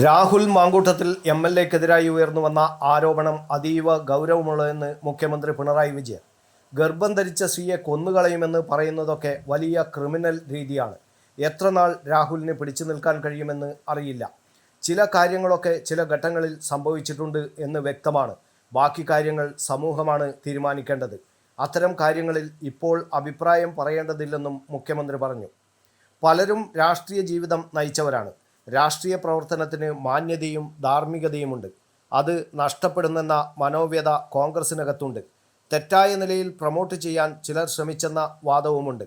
Rahul Mamkootathil M L എക്കെതിരായി ഉയർന്നു വന്ന ആരോപണം അതീവ ഗൗരവമുള്ളതെന്ന് മുഖ്യമന്ത്രി പിണറായി വിജയൻ. ഗർഭം ധരിച്ച സ്ത്രീയെ കൊന്നുകളയുമെന്ന് പറയുന്നതൊക്കെ വലിയ ക്രിമിനൽ രീതിയാണ്. എത്ര നാൾ രാഹുലിന് പിടിച്ചു നിൽക്കാൻ കഴിയുമെന്ന് അറിയില്ല. ചില കാര്യങ്ങളൊക്കെ ചില ഘട്ടങ്ങളിൽ സംഭവിച്ചിട്ടുണ്ട് എന്ന് വ്യക്തമാണ്. ബാക്കി കാര്യങ്ങൾ സമൂഹമാണ് തീരുമാനിക്കേണ്ടത്. അത്തരം കാര്യങ്ങളിൽ ഇപ്പോൾ അഭിപ്രായം പറയേണ്ടതില്ലെന്നും മുഖ്യമന്ത്രി പറഞ്ഞു. പലരും രാഷ്ട്രീയ ജീവിതം നയിച്ചവരാണ്. രാഷ്ട്രീയ പ്രവർത്തനത്തിന് മാന്യതയും ധാർമ്മികതയുമുണ്ട്. അത് നഷ്ടപ്പെടുന്നെന്ന മനോവ്യത കോൺഗ്രസിനകത്തുണ്ട് തെറ്റായ നിലയിൽ പ്രൊമോട്ട് ചെയ്യാൻ ചിലർ ശ്രമിച്ചെന്ന വാദവുമുണ്ട്.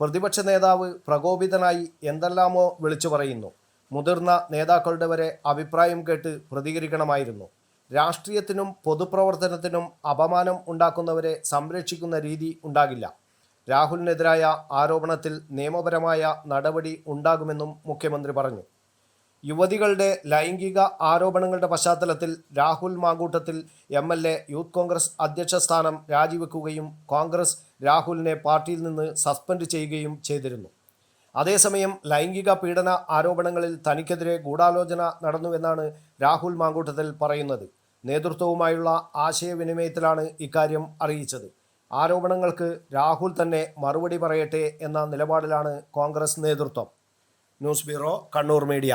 പ്രതിപക്ഷ നേതാവ് പ്രകോപിതനായി എന്തെല്ലാമോ വിളിച്ചു പറയുന്നു. മുതിർന്ന നേതാക്കളുടെ വരെ അഭിപ്രായം കേട്ട് പ്രതികരിക്കണമായിരുന്നു. രാഷ്ട്രീയത്തിനും പൊതുപ്രവർത്തനത്തിനും അപമാനം ഉണ്ടാക്കുന്നവരെ സംരക്ഷിക്കുന്ന രീതി ഉണ്ടാകില്ല. രാഹുലിനെതിരായ ആരോപണത്തിൽ നിയമപരമായ നടപടി ഉണ്ടാകുമെന്നും മുഖ്യമന്ത്രി പറഞ്ഞു. യുവതികളുടെ ലൈംഗിക ആരോപണങ്ങളുടെ പശ്ചാത്തലത്തിൽ Rahul Mankoottathil M L A youth Congress അധ്യക്ഷ സ്ഥാനം രാജിവെക്കുകയും കോൺഗ്രസ് രാഹുലിനെ പാർട്ടിയിൽ നിന്ന് സസ്പെൻഡ് ചെയ്യുകയും ചെയ്തിരുന്നു. അതേസമയം ലൈംഗിക പീഡന ആരോപണങ്ങളിൽ തനിക്കെതിരെ ഗൂഢാലോചന നടന്നുവെന്നാണ് രാഹുൽ മാങ്കൂട്ടത്തിൽ പറയുന്നത്. നേതൃത്വവുമായുള്ള ആശയവിനിമയത്തിലാണ് ഇക്കാര്യം അറിയിച്ചത്. ആരോപണങ്ങൾക്ക് രാഹുൽ തന്നെ മറുപടി പറയട്ടെ എന്ന നിലപാടിലാണ് കോൺഗ്രസ് നേതൃത്വം. News bureau Kannur media.